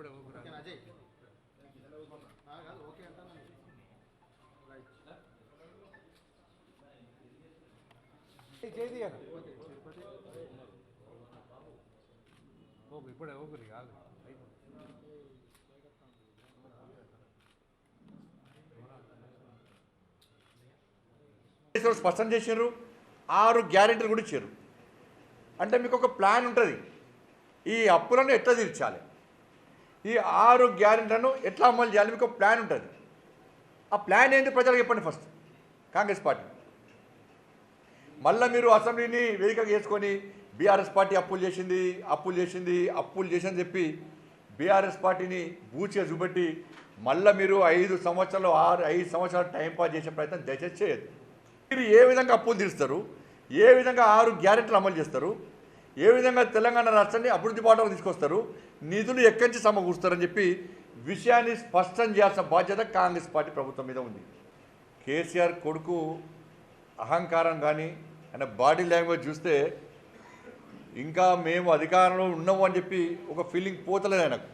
అజయ్. ఆ, కాదు ఓకే అంటాను. రైట్ చేది తిరుపతి తిరుపతి ఓకే ఇప్పుడే ఓకే కాదు. చేశారు, స్పష్టం చేశారు ఆరు గ్యారెంటీలు కూడా ఇచ్చారు అంటే మీకు ఒక ప్లాన్ ఉంటుంది. ఈ అప్పులను ఎట్లా తీర్చాలి? ఈ ఆరు గ్యారెంటీలను ఎట్లా అమలు చేయాలి మీకు ఒక ప్లాన్ ఉంటుంది. ఆ ప్లాన్ ఏంటి ప్రజలకు చెప్పండి ఫస్ట్ కాంగ్రెస్ పార్టీ. మళ్ళీ మీరు అసెంబ్లీని వేదిక చేసుకొని బీఆర్ఎస్ పార్టీ అప్పులు చేసింది అప్పులు చేసింది అప్పులు చేసిందని చెప్పి బీఆర్ఎస్ పార్టీని బూచిగా చూపెట్టి మళ్ళీ మీరు ఐదు సంవత్సరాలు ఆరు ఐదు సంవత్సరాలు టైం పాస్ చేసే ప్రయత్నం దయచేసి చేయదు మీరు ఏ విధంగా అప్పులు తీరుస్తారు ఏ విధంగా ఆరు గ్యారెంటీలు అమలు చేస్తారు ఏ విధంగా తెలంగాణ రాష్ట్రాన్ని అభివృద్ధి బాటలో తీసుకొస్తారు? నిధులు ఎక్కడి నుంచి సమకూరుస్తారని చెప్పి విషయాన్ని స్పష్టం చేయాల్సిన బాధ్యత కాంగ్రెస్ పార్టీ ప్రభుత్వం మీద ఉంది. కేసీఆర్ కొడుకు అహంకారం కానీ ఆయన బాడీ లాంగ్వేజ్ చూస్తే ఇంకా మేము అధికారంలో ఉన్నాము అని చెప్పి ఒక ఫీలింగ్ పోతలేదు ఆయనకు.